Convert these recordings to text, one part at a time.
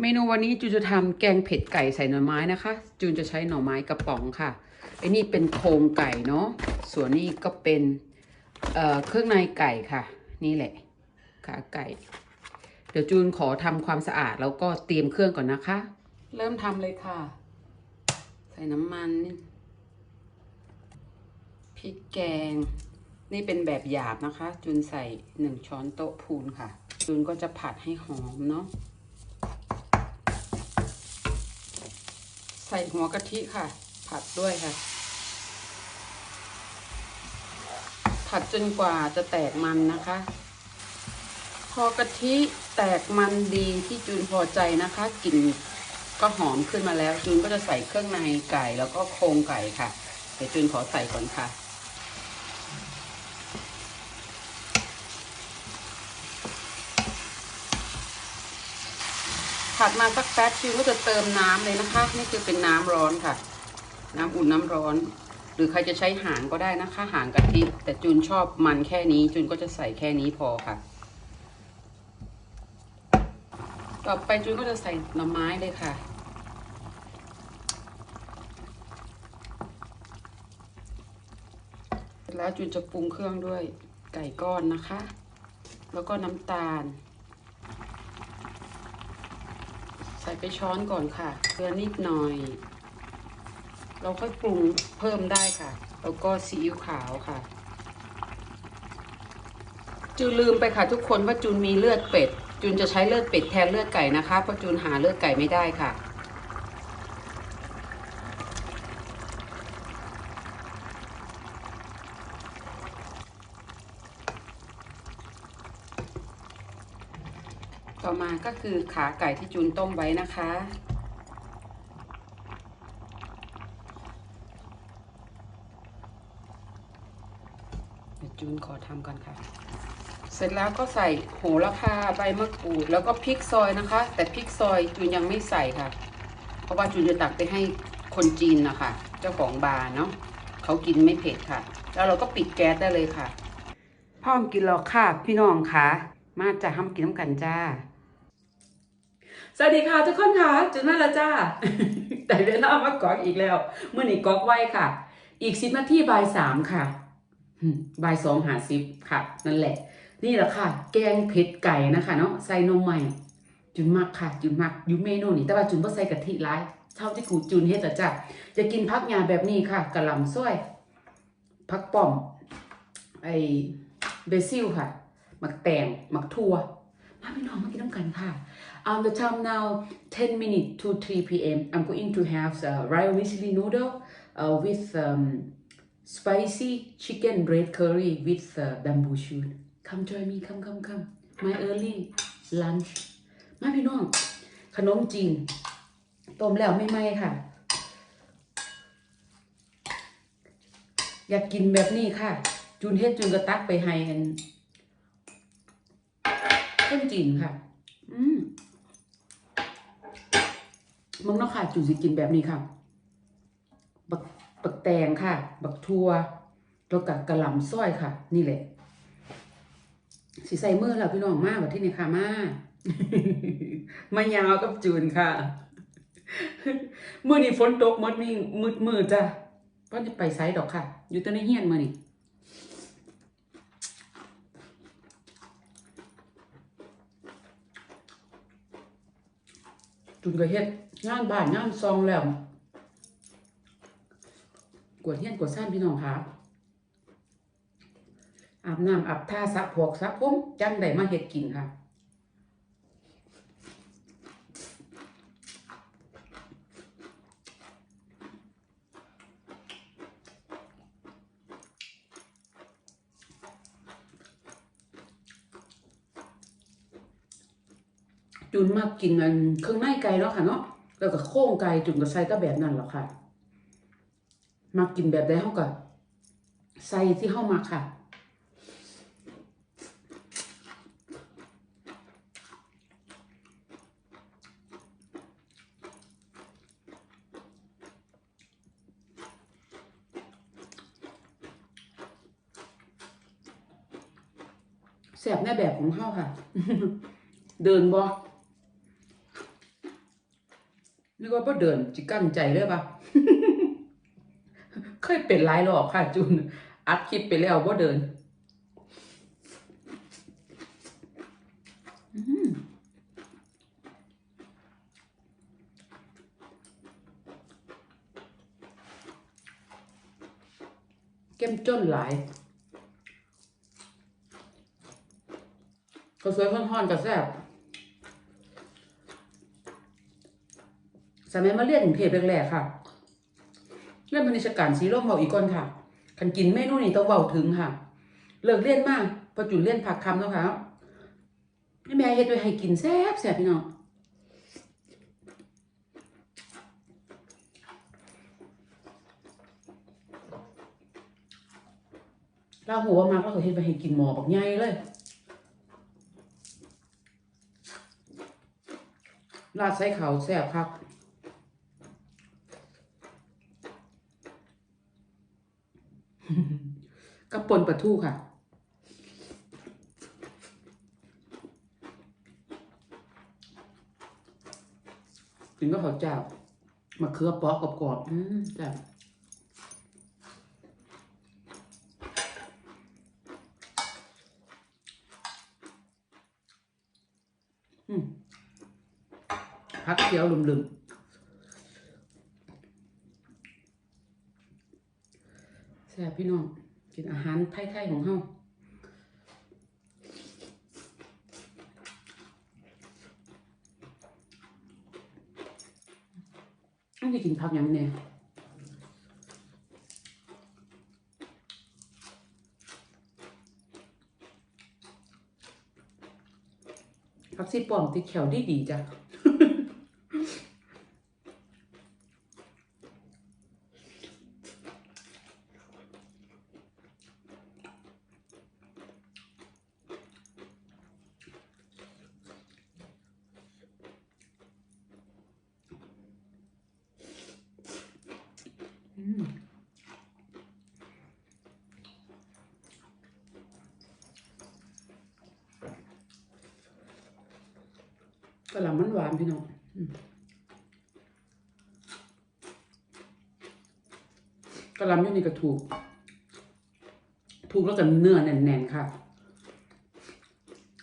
เมนูวันนี้จูนจะทำแกงเผ็ดไก่ใส่หน่อไม้นะคะ จูนจะใช้หน่อไม้กระป๋องค่ะไอ้นี่เป็นโครงไก่เนาะส่วนนี้ก็เป็นเเครื่องในไก่ค่ะ นี่แหละขาไก่ เดี๋ยวจูนขอทำความสะอาดแล้วก็เตรียมเครื่องก่อนนะคะ เริ่มทำเลยค่ะ ใส่น้ำมันพริกแกง นี่เป็นแบบหยาบนะคะ จูนใส่หนึ่งช้อนโต๊ะพูนค่ะ จูนก็จะผัดให้หอมเนาะ ส่หัวกะทิค่ะ ผัดด้วยค่ะ ผัดจนกว่าจะแตกมันนะคะ พอกะทิแตกมันดีที่จูนพอใจนะคะกลิ่นก็หอมขึ้นมาแล้วจูนก็จะใส่เครื่องในไก่แล้วก็โครงไก่ค่ะ เดี๋ยวจูนขอใส่ก่อนค่ะ ผัดมาสักแป๊บชิวก็จะเติมน้ำเลยนะคะ นี่คือเป็นน้ำร้อนค่ะ น้ำอุ่นน้ำร้อน หรือใครจะใช้หางก็ได้นะคะ หางกะทิ แต่จูนชอบมันแค่นี้ จูนก็จะใส่แค่นี้พอค่ะ ต่อไปจูนก็จะใส่หน่อไม้เลยค่ะแล้วจูนจะปรุงเครื่องด้วยไก่ก้อนนะคะ แล้วก็น้ำตาล ใส่ไปช้อนก่อนค่ะ เกลือนิดหน่อย เราค่อยปรุงเพิ่มได้ค่ะ แล้วก็ซีอิ๊วขาวค่ะ จูนลืมไปค่ะ ทุกคนว่าจูนมีเลือดเป็ด จูนจะใช้เลือดเป็ดแทนเลือดไก่นะคะ เพราะจูนหาเลือดไก่ไม่ได้ค่ะ ต่อมา ก็คือขาไก่ที่จูนต้มไว้นะคะ เดี๋ยวจูนขอทำก่อนค่ะ เสร็จแล้วก็ใส่โหระพาใบมะกรูด แล้วก็พริกซอยนะคะ แต่พริกซอยจูนยังไม่ใส่ค่ะ เพราะว่าจูนจะตักไปให้คนจีนนะคะ เจ้าของบาร์เนาะเขากินไม่เผ็ดค่ะ แล้วเราก็ปิดแก๊สได้เลยค่ะ พ่อมกินแล้วค่ะพี่น้องค่ะ มาจะห้ามกินน้ำกันจ้า สวัสดีค่ะทุกคนค่ะจุดนั่นละจ้า แต่เวลามากอกอีกแล้วเมื่อนี้กอกไว้ค่ะ อีกสิบนาทีบ่ายสามค่ะบ่ายสองหาสิบค่ะ นั่นแหละ นี่แหละค่ะ แกงเผ็ดไก่นะคะเนาะใส่นมใหม่จุนมักค่ะ จุนมักยูเมนูนี้แต่ว่าจุนบ่ใส่กะทิร้ายเท่าที่กูจุนเฮ็ดจ้ะจ้ะจะกินพักงาแบบนี้ค่ะกะหล่ำส้วยพักป้อม ไอเบซิลค่ะ หมักแตงหมักทั่วมาพี่น้องมากินน้ำกันค่ะ Um, the time now 10 minutes to 3 p.m. I'm going to have the rice whistling noodle uh, with um, spicy chicken red curry with uh, bamboo shoot. Come join me, come, come, come. My early lunch. มาพี่น้อง ขนมจีนต้มแล้วไม่ไหมค่ะ อยากกินแบบนี้ค่ะจูนเฮ็ดจูนก็ตักไปให้กันต้นจีนค่ะ อืม มึงเนาะค่ะจูสิกินแบบนี้ค่ะ บักบักแตงค่ะ บักทัวแล้วกับกระหล่ำส้อยค่ะ นี่แหละสีใส่มือแล้วพี่น้องมากแบบที่นี่ค่ะมากมายาวกับจูนค่ะมื่อนี้ฝนตกมดมีมืดมืดจ้ะก็จะไปไซด์ดอกค่ะ อยู่ตัวในเฮียนมื่อนี้ จุนก็เฮ็ดงานบ้านงานซองแล้ว กวดเฮียนกวดซ่านพี่น้องค่ะอาบน้ำอาบท่าสระพวกสระผมจังได้มาเฮ็ดกินค่ะ จุนมากกินอันเครื่องในไก่แล้วค่ะเนาะแล้วก็โค้งไก่จุนก็ใส่ก็แบบนั้นแหละค่ะมากินแบบได้เฮาก็ใส่ที่เฮามาค่ะแสบในแบบของเฮาค่ะ เดินบ่ นึก ว่าบ่เดินจิกั้นใจเลยปะเคยเป็นหลายรอบค่ะจุน อัดคลิปไปแล้วบ่เดินเก้มจนหลายก็สวยห่อนๆกับแซ่บ สมัยมาเรียนกรุงเทพแรกๆค่ะเรื่องพนิชการสีร่มเบาอีกก่อนค่ะคันกินเมนูนี้ต้องเบาถึงค่ะ เลิกเรียนมากพอจุดเรียนผักคำแล้วค่ะแม่เฮ็ดไว้ให้กินแซ่บแซ่บพี่น้องเราหัวมากเราเฮ็ดไว้ให้กินหมอบักใหญ่เลยราดใส่เขาแซ่บครับ กับปนปลาทูค่ะ กินก็ข้าวเจ้ามะเขือเปอกกรอบๆอืมแบบอืมพักเคี้ยวลืมๆแซ่บพี่น้อง กินอาหารไทยๆของเฮาต้องกินผักหยังเนี่ยผักซีปอมติดแขวดีดีจ้ะ อืมกะหล่ำมันหวานพี่น้องอืมกะหล่ำอยู่นี่ก็ถูก ถูกแล้วกันเนื้อแน่นๆค่ะ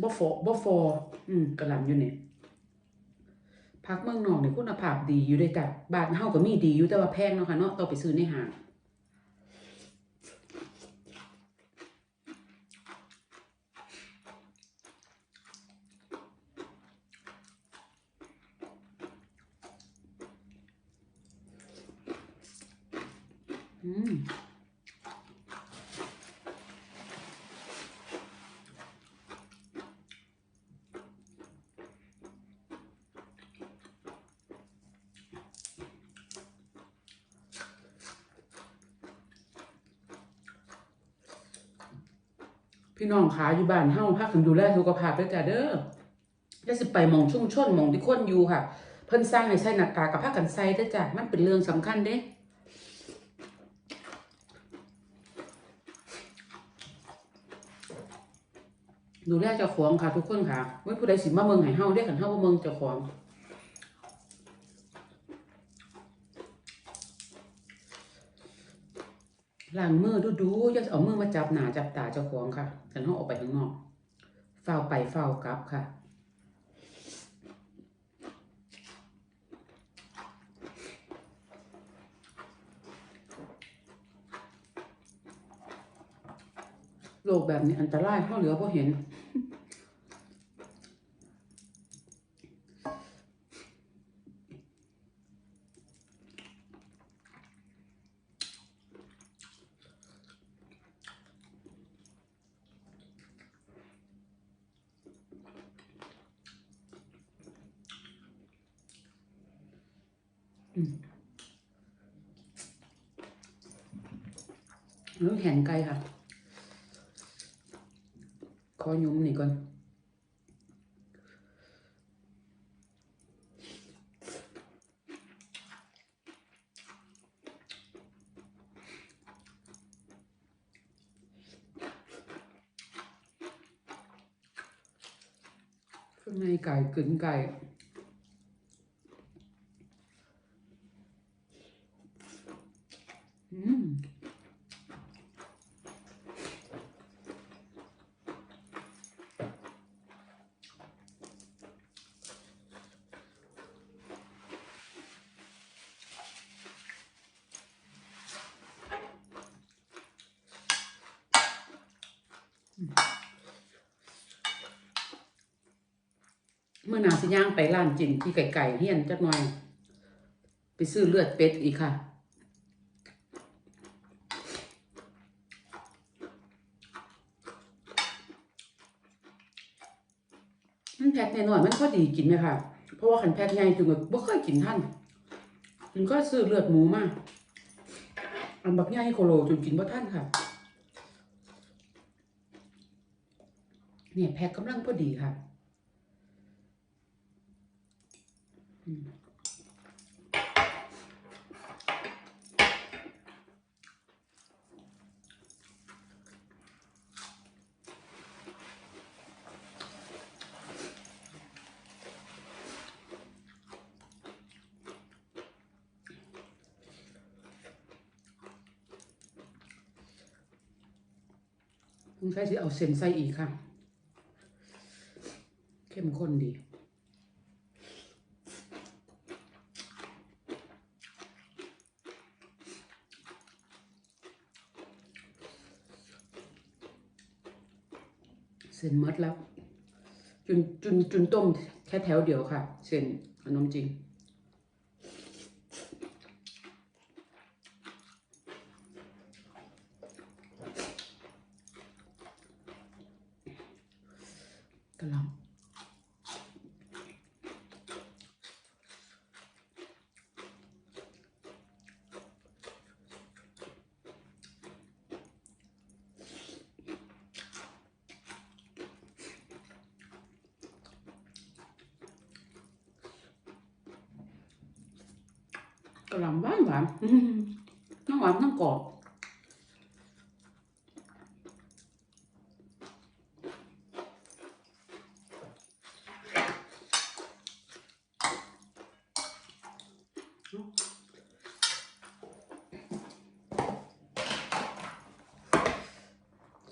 บ่ฟอบ่ฟออืมกะหล่ำอยู่นี่ พักเมืองนอกนี่คุณภาพดีอยู่เลยจ้ะบ้านเฮาก็มีดีอยู่แต่ว่าแพงเนาะค่ะเนาะต้องไปซื้อในห้าง อืม พี่น้องขาอยู่บ้านเฮาพักกันดูแลสุขภาพด้วยจ้ะเด้อจะสิไปมองชุ่มชนมองที่คนอยู่ค่ะ เพิ่นสร้างให้ใส่หน้ากากกับผ้ากันใส่ด้อจ้ะมันเป็นเรื่องสำคัญเด้ดูแลเจ้าของค่ะทุกคนค่ะเมื่อผู้ใดสิมาเมืองให้เฮาเรียกกันเฮาว่าเมืองเจ้าของ ล้างมือดูดูๆอย่าเอามือมาจับหนาจับตาเจ้าของค่ะกันเฮาออกไปข้างนอกเฝ้าไปเฝ้ากลับค่ะโลกแบบนี้อันตรายเฮาเหลือเพราะเห็น แล้วแหนไกลค่ะ ขอยุ้มนี่ก่อนข้างในไก่กึ่นไก่ อืม เมื่อหนาสิย่างไปร้านจินที่ไก่ๆเฮียนจักหน่อย ไปซื้อเลือดเป็ดอีกค่ะ มันแพ็คหน่อยมันก็ดีกินไหมค่ะ เพราะว่าขันแพ็คใหญ่จุงแบบบ่เคยกินท่านจุงก็ซื้อเลือดหมูมาอันบักใหญ่โคโลจุงกินบ่ท่านค่ะเนี่ยแพ็คกำลังพอดีค่ะอืม คุณใช้สิเอาเส้นใสอีกค่ะ เข้มข้นดี เส้นหมดแล้ว จุนจุนจุนต้มแค่แถวเดียวค่ะ เส้นขนมจีนกระหลำ กระหลำหวานหวานอื้อหือน้ำหวานน้ำกรอบ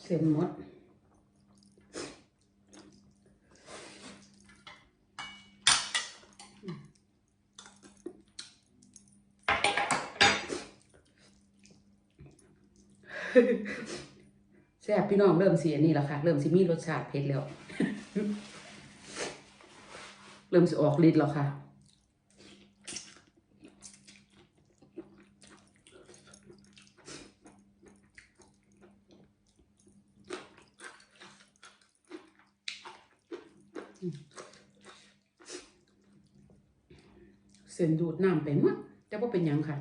เส้นหมด แซ่บพี่น้องเริ่มสีอันนี้แล้วค่ะ เริ่มสิมีรสชาติเผ็ดแล้ว เริ่มสิออกฤทธิ์แล้วค่ะเส้นดูดน้ำไปหมดแต่ว่าเป็นยังค่ะ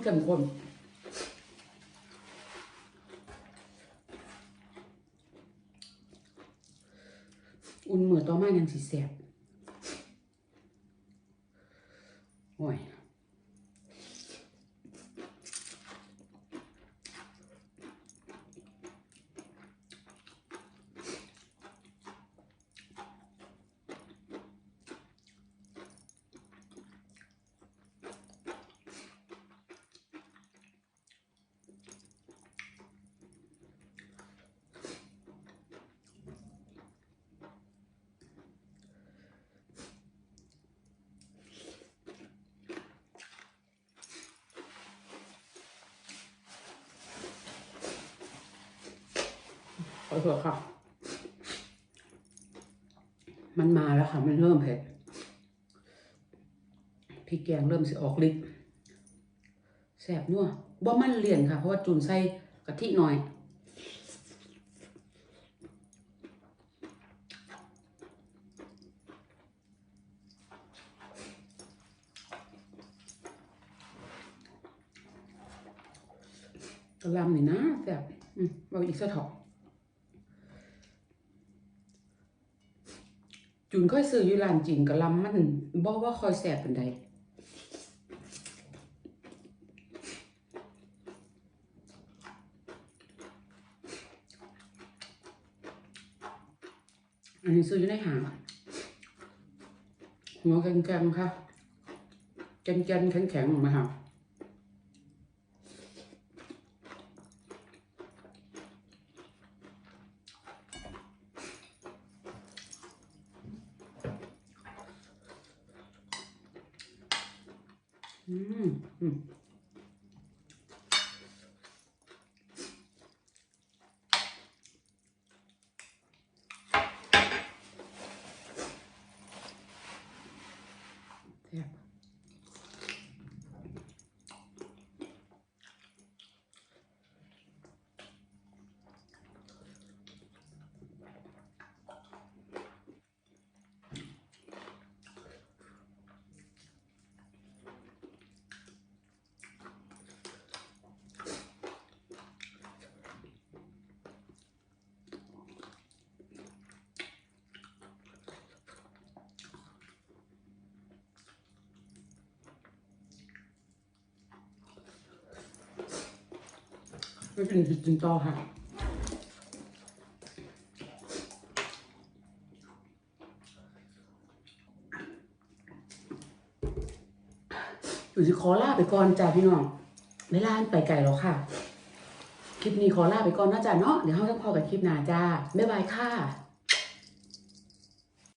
มันเข้มข้นอุ่นเหมือต่อมายังสีแสบโอ้ย ขอโทษค่ะ มันมาแล้วค่ะ มันเริ่มเผ็ดพริกแกงเริ่มสิออกฤทธิ์แสบนัวบ่มันเลี่ยนค่ะ เพราะว่าจูนใส่กะทิหน่อย กระหลำนี่นะแสบอืมเอาอีกสักถอก ค่อยซื้ออยู่ร้านจีนกะลำมันบอกว่าคอยแสบเป็นใดอันนี้ซื้ออยู่ในหางหัวแกงๆค่ะแกงๆแข็งๆมาหาะ แก็กินกินต่อค่ะอยู่สิขอลาไปก่อนจ้าพี่น้องเวลานไปไกลแล้วค่ะ คลิปนี้ขอลาไปก่อนนะจ้าเนาะเดี๋ยวเขาจะพอกันคลิปหน้าจ้าบ๊ายบายค่ะ